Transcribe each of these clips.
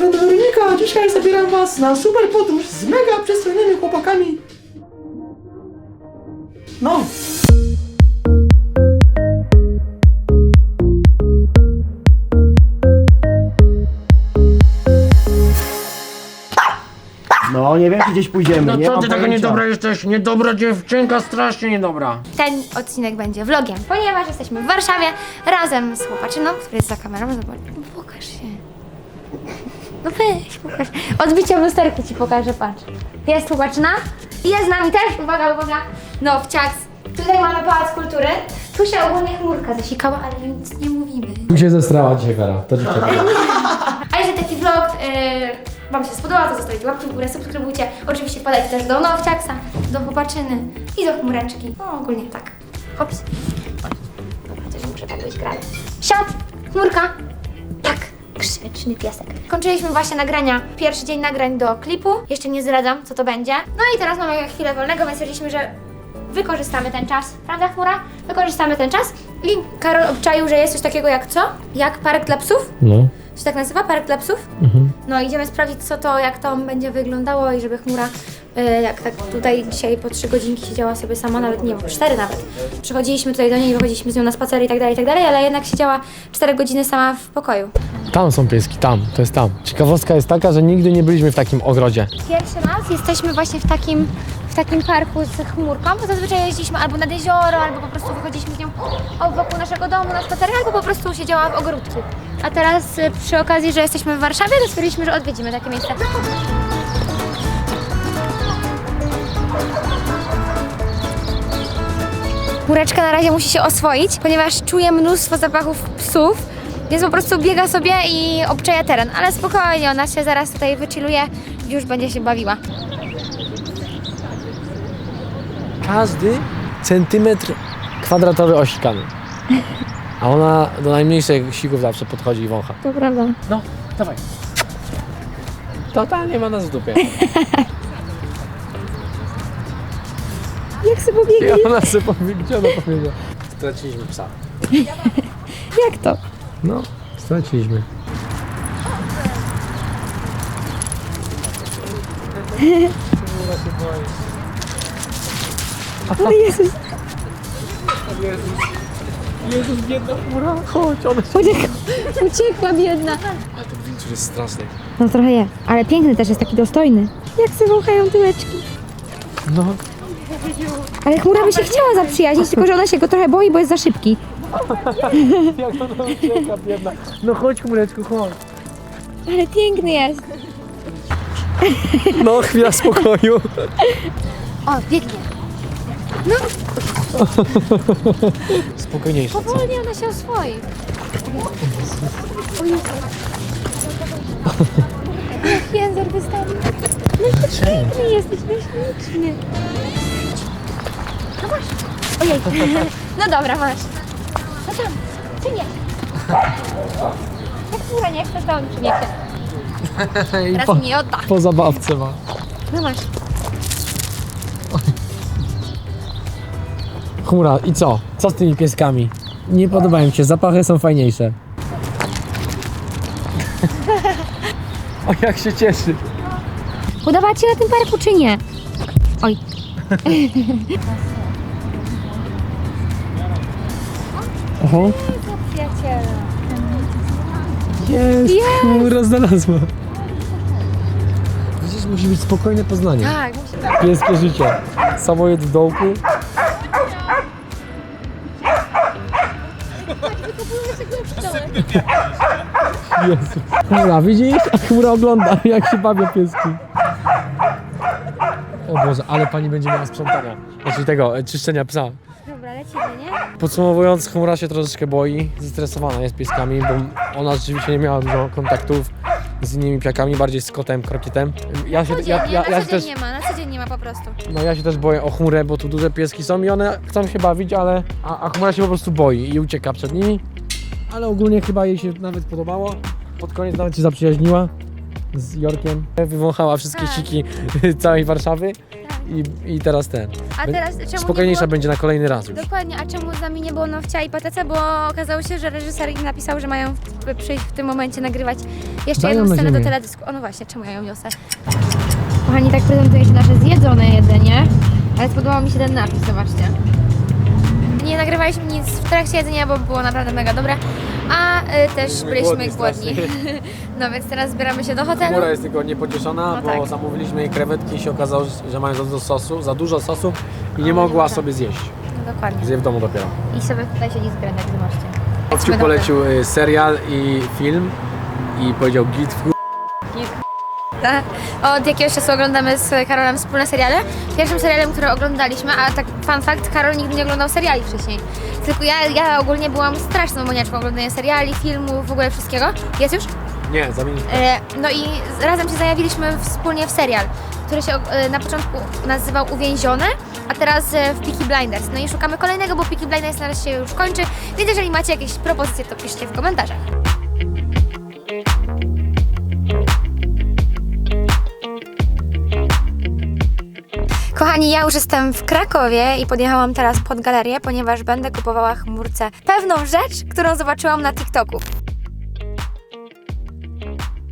strony Weronika. Dzisiaj zabieram was na super podróż z mega przystojnymi chłopakami. No. No, nie wiem, czy gdzieś pójdziemy. No nie co mam ty taka pojęcia. niedobra jesteś? Niedobra dziewczynka, strasznie niedobra. Ten odcinek będzie vlogiem, ponieważ jesteśmy w Warszawie razem z chłopaczyną, który jest za kamerą. Zobacz, no pokaż się. No weź, pokaż. Odbicie w lusterku ci pokażę, patrz. Jest chłopaczyna. I Jest z nami też, uwaga, uwaga. No, wciaks. Tutaj mamy Pałac Kultury. Tu się ogólnie chmurka zasikała, ale nic nie mówimy. Mi się zestrała dzisiaj Wera, to ci A jeżeli taki vlog y, Wam się spodobał, to zostawiajcie łapki w górę, subskrybujcie. Oczywiście wpadajcie też do Nowciaksa, do Chłopaczyny i do Chmureczki. No ogólnie tak. Hops. Dobra, coś muszę tak być grać. Siad, chmurka. Grzeczny piesek. Kończyliśmy właśnie nagrania, pierwszy dzień nagrań do klipu. Jeszcze nie zdradzam, co to będzie. No i teraz mamy chwilę wolnego, więc stwierdziliśmy, że wykorzystamy ten czas. Prawda, chmura? Wykorzystamy ten czas. I Karol obczaił, że jest coś takiego jak co? Jak park dla psów? No. się tak nazywa? Park dla psów? No idziemy sprawdzić co to, jak to będzie wyglądało i żeby chmura, e, jak tak tutaj dzisiaj po trzy godzinki siedziała sobie sama, nawet nie, po cztery nawet. Przychodziliśmy tutaj do niej, wychodziliśmy z nią na spacery i tak dalej, i tak dalej, ale jednak siedziała cztery godziny sama w pokoju. Tam są pieski, tam, to jest tam. Ciekawostka jest taka, że nigdy nie byliśmy w takim ogrodzie. Pierwszy raz jesteśmy właśnie w takim, w takim parku z chmurką, bo zazwyczaj jeździliśmy albo nad jezioro, albo po prostu wychodziliśmy z nią wokół naszego domu na spacery, albo po prostu siedziała w ogródku. A teraz y, przy okazji, że jesteśmy w Warszawie, to stwierdziliśmy, że odwiedzimy takie miejsce. Chmureczka na razie musi się oswoić, ponieważ czuje mnóstwo zapachów psów, więc po prostu biega sobie i obczaja teren. Ale spokojnie, ona się zaraz tutaj wychilluje i już będzie się bawiła. Każdy centymetr kwadratowy osikany. A ona do najmniejszych sików zawsze podchodzi i wącha. To prawda. No, dawaj. Totalnie ma nas w dupie. Jak sobie? I ona sobie powie, gdzie ona powiedziała? Straciliśmy psa. Jak to? No, straciliśmy. Ale Jezus, Jezus, biedna chmura, chodź, ona się... uciekła biedna. Ale ten wilczur jest straszny. No trochę jest, ale piękny też jest taki dostojny. Jak sobie wąchają tyłeczki. No, Ale chmura by się chciała zaprzyjaźnić, tylko że ona się go trochę boi, bo jest za szybki. jak ucieka, biedna. No chodź, chmureczku, chodź. Ale piękny jest. No, chwila spokoju. O, biegnie. Spokojniejsza, co? Powolnie ona się oswoi. O Jezu. Jak język wystawił. No i piękny jesteś, no śliczny. No masz. Ojej. No dobra, masz. No tam, czy nie? Jak chmura nie chce, to on przyniesie. I Teraz po, mi nie odda. po zabawce ma. No masz. Chmura, i co? Co z tymi pieskami? Nie podobają mi się, zapachy są fajniejsze. o, jak się cieszy. Podoba Ci się na tym parku, czy nie? Oj. Oho. Przyjaciele. Jest, Jest. chmura znalazła. Widzisz, musi być spokojne poznanie. Tak, musi Pieskie życie. Samojed w dołku. Jezu. Chmura, widzisz? A chmura ogląda, jak się bawią pieski. O Boże, ale pani będzie miała sprzątania. Znaczy tego, e, czyszczenia psa. Dobra, lecimy, nie? Podsumowując, chmura się troszeczkę boi, zestresowana jest pieskami, bo ona rzeczywiście nie miała dużo kontaktów z innymi piakami, bardziej z kotem, krokietem. Ja się, ja, ja, ja się też, nie ma, na co dzień nie ma po prostu. no ja się też boję o chmurę, bo tu duże pieski są i one chcą się bawić, ale a, a chmura się po prostu boi i ucieka przed nimi. Ale ogólnie chyba jej się nawet podobało. Pod koniec nawet się zaprzyjaźniła z Jorkiem. Wywąchała wszystkie Tak. siki całej Warszawy i, i teraz ten. A Bę- teraz czemu nie Spokojniejsza było... będzie na kolejny raz już. Dokładnie, a czemu z nami nie było Nowcia i Patece? Bo okazało się, że reżyser im napisał, że mają w- przyjść w tym momencie nagrywać jeszcze Dają jedną na scenę do ziemię. teledysku. O no właśnie, czemu ja ją niosę? Kochani, tak prezentuje się nasze zjedzone jedzenie, ale spodobał mi się ten napis, zobaczcie. Nie nagrywaliśmy nic w trakcie jedzenia, bo było naprawdę mega dobre, a y, też Byliśmy byliśmy głodni głodni. no więc teraz zbieramy się do hotelu. Chmura jest tylko niepocieszona, No bo tak. zamówiliśmy jej krewetki i się okazało, że mają za dużo sosu, za dużo sosu i nie mogła może. sobie zjeść. No, dokładnie. Zje w domu dopiero. I sobie tutaj siedzi z Grenek, zobaczcie. Obciu Lecimy do polecił y, serial i film i powiedział git w chuj. Tak. Od jakiegoś czasu oglądamy z Karolem wspólne seriale. Pierwszym serialem, który oglądaliśmy, a tak fun fact, Karol nigdy nie oglądał seriali wcześniej. Tylko ja, ja ogólnie byłam straszną maniaczką oglądania seriali, filmów, w ogóle wszystkiego. Jest już? Nie, zamieniliśmy. E, no i razem się zajawiliśmy wspólnie w serial, który się e, na początku nazywał Uwięzione, a teraz e, w Peaky Blinders. No i szukamy kolejnego, bo Peaky Blinders teraz się już kończy, więc jeżeli macie jakieś propozycje, to piszcie w komentarzach. Kochani, ja już jestem w Krakowie i podjechałam teraz pod galerię, ponieważ będę kupowała chmurce pewną rzecz, którą zobaczyłam na TikToku.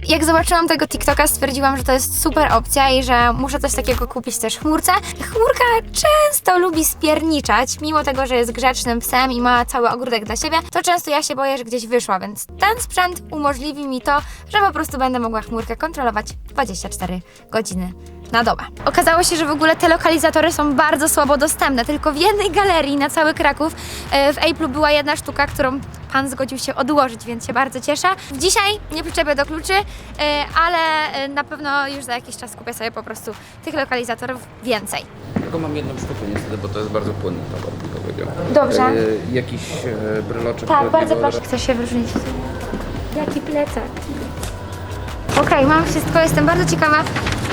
Jak zobaczyłam tego TikToka, stwierdziłam, że to jest super opcja i że muszę coś takiego kupić też chmurce. Chmurka często lubi spierniczać, mimo tego, że jest grzecznym psem i ma cały ogródek dla siebie, to często ja się boję, że gdzieś wyszła, więc ten sprzęt umożliwi mi to, że po prostu będę mogła chmurkę kontrolować 24 godziny na dobę. Okazało się, że w ogóle te lokalizatory są bardzo słabo dostępne. Tylko w jednej galerii na cały Kraków e, w Apple była jedna sztuka, którą pan zgodził się odłożyć, więc się bardzo cieszę. Dzisiaj nie przyczepię do kluczy, e, ale e, na pewno już za jakiś czas kupię sobie po prostu tych lokalizatorów więcej. Tylko mam jedną sztukę niestety, bo to jest bardzo płynny towar, bym powiedział. Dobrze. E, jakiś e, bryloczek. Tak, bardzo proszę. Chcesz się wyróżnić? Jaki plecak. Okej, mam wszystko, jestem bardzo ciekawa,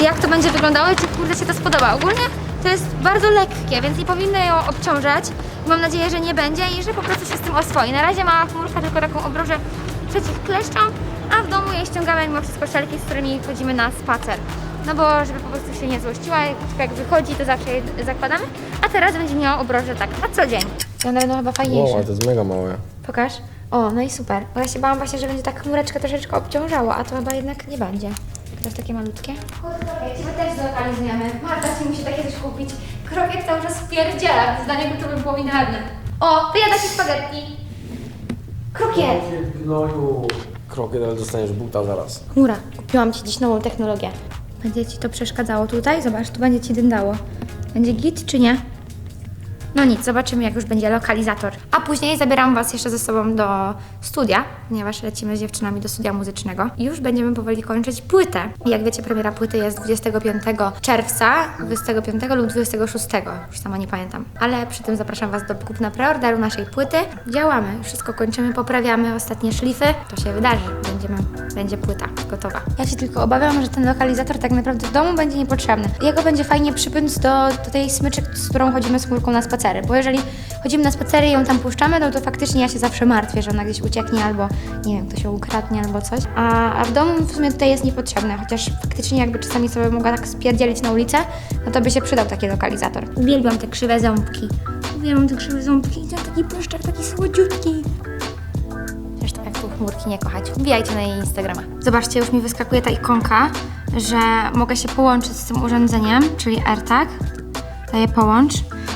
jak to będzie wyglądało i czy kurde się to spodoba. Ogólnie to jest bardzo lekkie, więc nie powinno ją obciążać. Mam nadzieję, że nie będzie i że po prostu się z tym oswoi. Na razie ma chmurka tylko taką obrożę przeciw kleszczom, a w domu jej ściągamy mimo wszystko szelki, z którymi chodzimy na spacer. No bo żeby po prostu się nie złościła, jak, wychodzi, to zawsze jej zakładamy, a teraz będzie miała obrożę tak na co dzień. I one będą chyba fajniejsze. to jest mega małe. Pokaż. O, no i super. Bo ja się bałam właśnie, że będzie tak chmureczkę troszeczkę obciążało, a to chyba jednak nie będzie. To jest takie malutkie. Ciebie też zlokalizujemy. Marta ci musi takie coś kupić. Krokiet cały czas spierdziela, więc dla niego to by było idealne. O, wyjada się spaghetti. Krokiet. Gnoju. Krokiet, ale dostaniesz buta zaraz. Chmura, kupiłam ci dziś nową technologię. Będzie ci to przeszkadzało tutaj? Zobacz, tu będzie ci dyndało. Będzie git czy nie? No nic, zobaczymy jak już będzie lokalizator. A później zabieram Was jeszcze ze sobą do studia, ponieważ lecimy z dziewczynami do studia muzycznego. I już będziemy powoli kończyć płytę. Jak wiecie, premiera płyty jest 25 czerwca, 25 lub 26, już sama nie pamiętam. Ale przy tym zapraszam Was do kupna preorderu naszej płyty. Działamy, wszystko kończymy, poprawiamy ostatnie szlify. To się wydarzy, Będziemy, będzie płyta gotowa. Ja się tylko obawiam, że ten lokalizator tak naprawdę w domu będzie niepotrzebny. Jego będzie fajnie przypiąć do, do tej smyczy, z którą chodzimy z chmurką na spacery. Bo jeżeli chodzimy na spacery i ją tam puszczamy, no to faktycznie ja się zawsze martwię, że ona gdzieś ucieknie albo nie wiem, to się ukradnie albo coś. A, a w domu w sumie tutaj jest niepotrzebne, chociaż faktycznie jakby czasami sobie mogła tak spierdzielić na ulicę, no to by się przydał taki lokalizator. Uwielbiam te krzywe ząbki. Uwielbiam te krzywe ząbki. I ten taki błyszczak, taki słodziutki. Zresztą jak tu chmurki nie kochać, wbijajcie na jej Instagrama. Zobaczcie, już mi wyskakuje ta ikonka, że mogę się połączyć z tym urządzeniem, czyli AirTag. Daję połącz.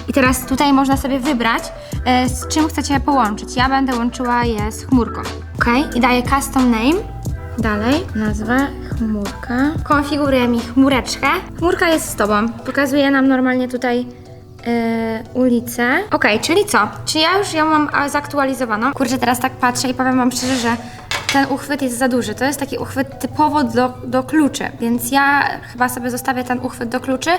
I teraz tutaj można sobie wybrać, e, z czym chcecie je połączyć. Ja będę łączyła je z chmurką. Ok, i daję custom name. Dalej, nazwa chmurka. Konfiguruję mi chmureczkę. Chmurka jest z tobą. Pokazuje nam normalnie tutaj e, ulicę. Okej, czyli co? Czy ja już ją mam a, zaktualizowaną? Kurczę, teraz tak patrzę i powiem wam szczerze, że ten uchwyt jest za duży. To jest taki uchwyt typowo do, do kluczy, więc ja chyba sobie zostawię ten uchwyt do kluczy,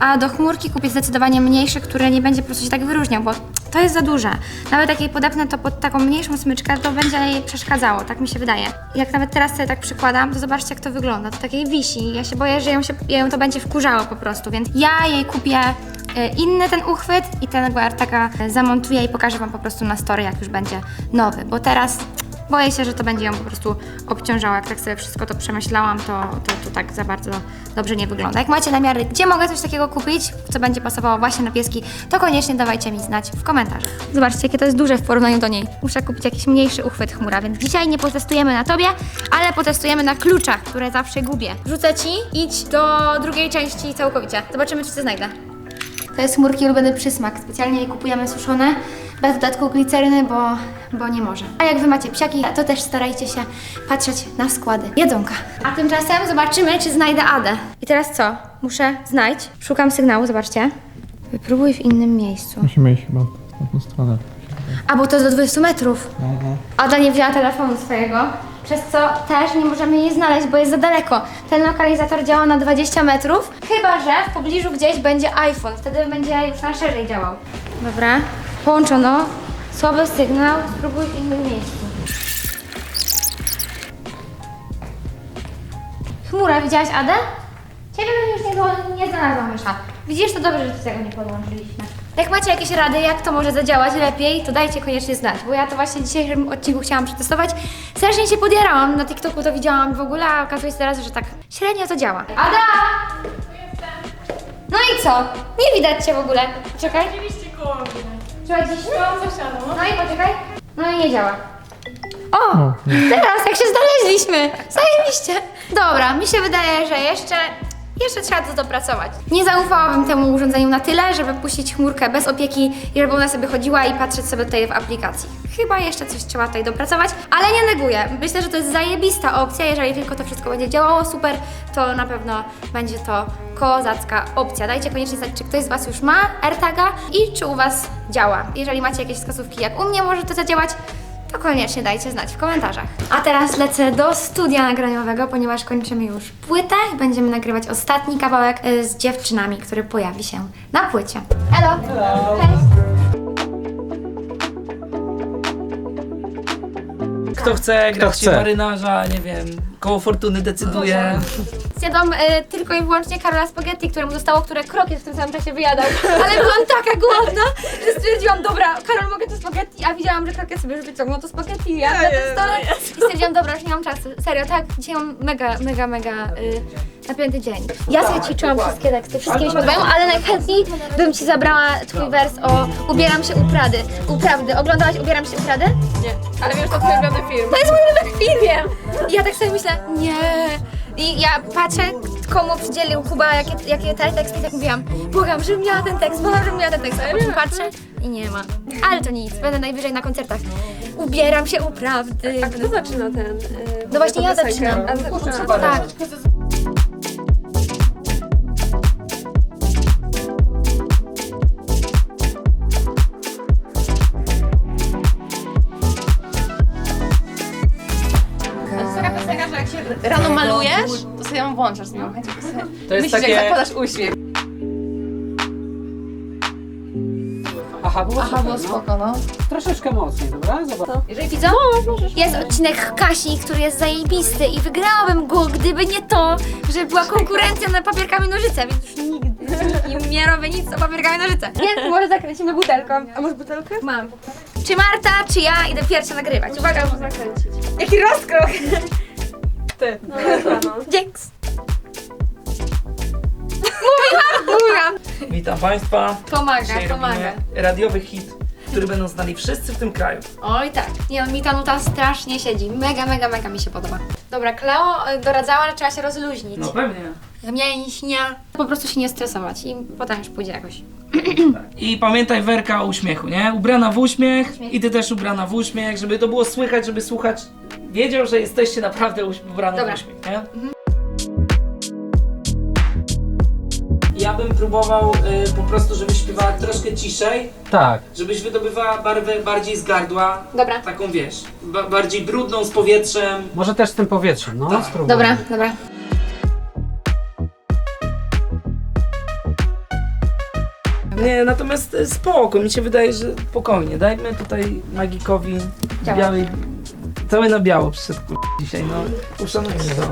a do chmurki kupię zdecydowanie mniejszy, który nie będzie po prostu się tak wyróżniał, bo to jest za duże. Nawet jak jej podepnę to pod taką mniejszą smyczkę, to będzie jej przeszkadzało, tak mi się wydaje. Jak nawet teraz sobie tak przykładam, to zobaczcie jak to wygląda. To takiej wisi. Ja się boję, że ją, się, ją to będzie wkurzało po prostu, więc ja jej kupię e, inny ten uchwyt i ten AirTaga zamontuję i pokażę Wam po prostu na story, jak już będzie nowy, bo teraz boję się, że to będzie ją po prostu obciążało. Jak tak sobie wszystko to przemyślałam, to, to, to tak za bardzo dobrze nie wygląda. Jak macie namiary, gdzie mogę coś takiego kupić, co będzie pasowało właśnie na pieski, to koniecznie dawajcie mi znać w komentarzach. Zobaczcie, jakie to jest duże w porównaniu do niej. Muszę kupić jakiś mniejszy uchwyt chmura, więc dzisiaj nie potestujemy na tobie, ale potestujemy na kluczach, które zawsze gubię. Rzucę ci, idź do drugiej części całkowicie. Zobaczymy, czy coś znajdę. To jest chmurki ulubiony przysmak. Specjalnie je kupujemy suszone, bez dodatku gliceryny, bo, bo nie może. A jak wy macie psiaki, to też starajcie się patrzeć na składy jedzonka. A tymczasem zobaczymy, czy znajdę Adę. I teraz co? Muszę znaleźć. Szukam sygnału, zobaczcie. Wypróbuj w innym miejscu. Musimy iść chyba w tą stronę. A bo to jest do 20 metrów. Ada nie wzięła telefonu swojego, przez co też nie możemy jej znaleźć, bo jest za daleko. Ten lokalizator działa na 20 metrów, chyba że w pobliżu gdzieś będzie iPhone, wtedy będzie już na szerzej działał. Dobra, połączono. Słaby sygnał, spróbuj w innym miejscu. Chmura, widziałaś Adę? Ciebie bym już nie, nie znalazłam mysza. Widzisz, to dobrze, że do tego nie podłączyliśmy. Jak macie jakieś rady, jak to może zadziałać lepiej, to dajcie koniecznie znać, bo ja to właśnie w dzisiejszym odcinku chciałam przetestować. Strasznie się podjarałam, na TikToku to widziałam w ogóle, a okazuje się teraz, że tak średnio to działa. Ada! No i co? Nie widać cię w ogóle. Czekaj. Oczywiście koło mnie. Trzeba To. No i poczekaj. No i nie działa. O! Teraz jak się znaleźliśmy! Zajebiście! Dobra, mi się wydaje, że jeszcze. Jeszcze trzeba to dopracować. Nie zaufałabym temu urządzeniu na tyle, żeby puścić chmurkę bez opieki i żeby ona sobie chodziła i patrzeć sobie tutaj w aplikacji. Chyba jeszcze coś trzeba tutaj dopracować, ale nie neguję. Myślę, że to jest zajebista opcja. Jeżeli tylko to wszystko będzie działało super, to na pewno będzie to kozacka opcja. Dajcie koniecznie znać, czy ktoś z Was już ma AirTaga i czy u Was działa. Jeżeli macie jakieś wskazówki, jak u mnie może to zadziałać, to koniecznie dajcie znać w komentarzach. A teraz lecę do studia nagraniowego, ponieważ kończymy już płytę i będziemy nagrywać ostatni kawałek y, z dziewczynami, który pojawi się na płycie. Elo! Cześć! Kto chce grać chce? marynarza, nie wiem, koło fortuny decyduje. Zjadłam y, tylko i wyłącznie Karola Spaghetti, któremu zostało, które krokiet w tym samym czasie wyjadał. Ale byłam taka głodna, że stwierdziłam, dobra, Karol, mogę to spaghetti, a widziałam, że krokiet sobie już wyciągnął to spaghetti ja na tym stole. I stwierdziłam, dobra, już nie mam czasu. Serio, tak, dzisiaj mam mega, mega, mega y, napięty dzień. Ja sobie ćwiczyłam wszystkie teksty, wszystkie mi się podobają, ale najchętniej bym ci zabrała twój wers o ubieram się u Prady. U Prawdy. Oglądałaś ubieram się u Prady? Nie, ale wiesz, to twój ulubiony film. To jest mój ulubiony film, wiem. I ja tak sobie myślę, nie. I ja patrzę, komu przydzielił Kuba jakie, jakie te teksty i tak mówiłam, błagam, żebym miała ten tekst, błagam, żebym miała ten tekst. A potem patrzę i nie ma. Ale to nic, będę najwyżej na koncertach. Ubieram się u prawdy. A kto zaczyna ten? Yy, No właśnie ja piosenkę? zaczynam. A ty zaczynasz. Tak. Włączasz z nią. To jest Myślisz, takie... jak zakładasz uśmiech. Aha, było Aha, było spoko, no. Troszeczkę mocniej, dobra? Zobacz. Jeżeli widzą, jest odcinek Kasi, który jest zajebisty i wygrałabym go, gdyby nie to, że była konkurencja na papierkami nożyce, więc już nigdy nie robię nic o papierkami nożyce. Więc może zakręcimy butelką. A masz butelkę? Mam. Czy Marta, czy ja idę pierwsza nagrywać? Uwaga, Muszę zakręcić. jaki rozkrok! Ty. No, no. Dzięks. Witam Państwa. Pomaga, Dzisiaj pomaga. robimy radiowy hit, który będą znali wszyscy w tym kraju. Oj tak. Nie, mi ta nuta strasznie siedzi. Mega, mega, mega mi się podoba. Dobra, Kleo y, doradzała, że trzeba się rozluźnić. No pewnie. Mięśnia. Po prostu się nie stresować i potem już pójdzie jakoś. I pamiętaj Werka o uśmiechu, nie? Ubrana w uśmiech i Ty też ubrana w uśmiech, żeby to było słychać, żeby słuchacz wiedział, że jesteście naprawdę uś- ubrane Dobra. w uśmiech, nie? Próbował y, po prostu, żebyś śpiewała troszkę ciszej, Tak. żebyś wydobywała barwę bardziej z gardła, Dobra. taką wiesz, ba bardziej brudną, z powietrzem. Może też z tym powietrzem, no Tak. spróbuj. Dobra, dobra. Nie, natomiast y, spoko, mi się wydaje, że spokojnie. Dajmy tutaj magikowi Działa. białej. Cały na biało przyszedł kur- dzisiaj, no. Uszanujmy to.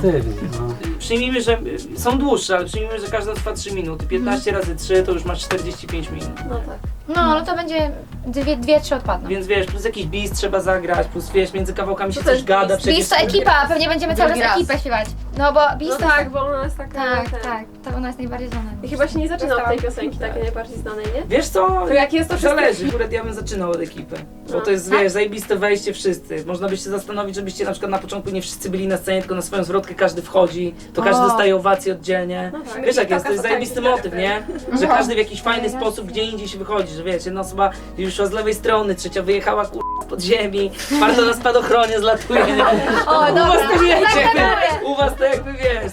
No. Przyjmijmy, że y, są dłuższe, ale przyjmijmy, że każda trwa 3 minuty. 15 razy 3 to już masz 45 minut. No tak. No, no to będzie Dwie, dwie trzy odpadną. Więc wiesz, plus jakiś bis trzeba zagrać, plus wiesz, między kawałkami się to coś gada bis? przecież. Bis to ekipa, pewnie będziemy cały Drugi czas raz. ekipę śpiewać. No bo Bis No tak, bo ona jest taka... tak, ten- tak, to ona jest najbardziej znana. I chyba się nie zaczyna od tej piosenki takiej najbardziej znanej, nie? Wiesz co? To jak jest to wszystko- Zależy, akurat ja bym zaczynał od ekipy. Bo to jest, Tak? wiesz, zajebiste wejście wszyscy. Można by się zastanowić, żebyście na przykład na początku nie wszyscy byli na scenie, tylko na swoją zwrotkę każdy wchodzi, to każdy O. dostaje owację oddzielnie. No tak. Wiesz jak jest, to jest zajebisty motyw, nie? Że No. każdy w jakiś fajny sposób gdzie indziej się wychodzi, że wiesz, jedna osoba już szła z lewej strony, trzecia wyjechała kur... z podziemi, czwarta na spadochronie zlatuje. nie? O, U dobra. was to wiecie, Tak, tak, u was to jakby wiesz.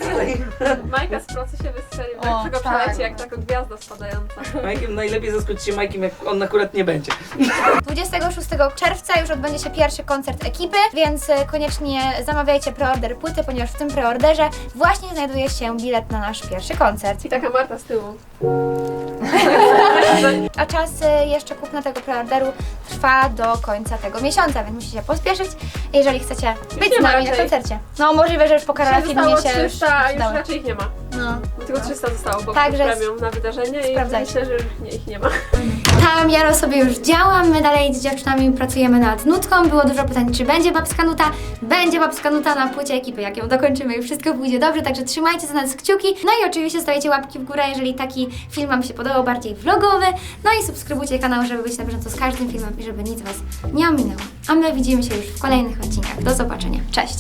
Majka z procy się wystrzelił, O, tak tylko tak. przeleci jak taka gwiazda spadająca. Majkiem najlepiej zaskoczyć się Majkiem, jak on akurat nie będzie. 26 czerwca już odbędzie się pierwszy koncert ekipy, więc e, koniecznie zamawiajcie preorder płyty, ponieważ w tym preorderze właśnie znajduje się bilet na nasz pierwszy koncert. I taka Marta z tyłu. A czas e, jeszcze kupna tego preorderu trwa do końca tego miesiąca, więc musicie pospieszyć, jeżeli chcecie być z nami na koncercie. No możliwe, że już po Karola Dzisiaj filmie się już 300, a już raczej ich nie ma. No. Tylko 300 zostało, bo Także Także premium na wydarzenie i sprawdzajcie. myślę, że już nie, ich nie ma. Tam Jaro sobie już działa, my dalej z dziewczynami pracujemy nad nutką. Było dużo pytań, czy będzie babska nuta. Będzie babska nuta na płycie ekipy, jak ją dokończymy i wszystko pójdzie dobrze, także trzymajcie za nas kciuki. No i oczywiście stawiajcie łapki w górę, jeżeli taki film Wam się podobał, bardziej vlogowy. No i subskrybujcie kanał, żeby być na bieżąco z każdym filmem i żeby nic Was nie ominęło. A my widzimy się już w kolejnych odcinkach. Do zobaczenia. Cześć!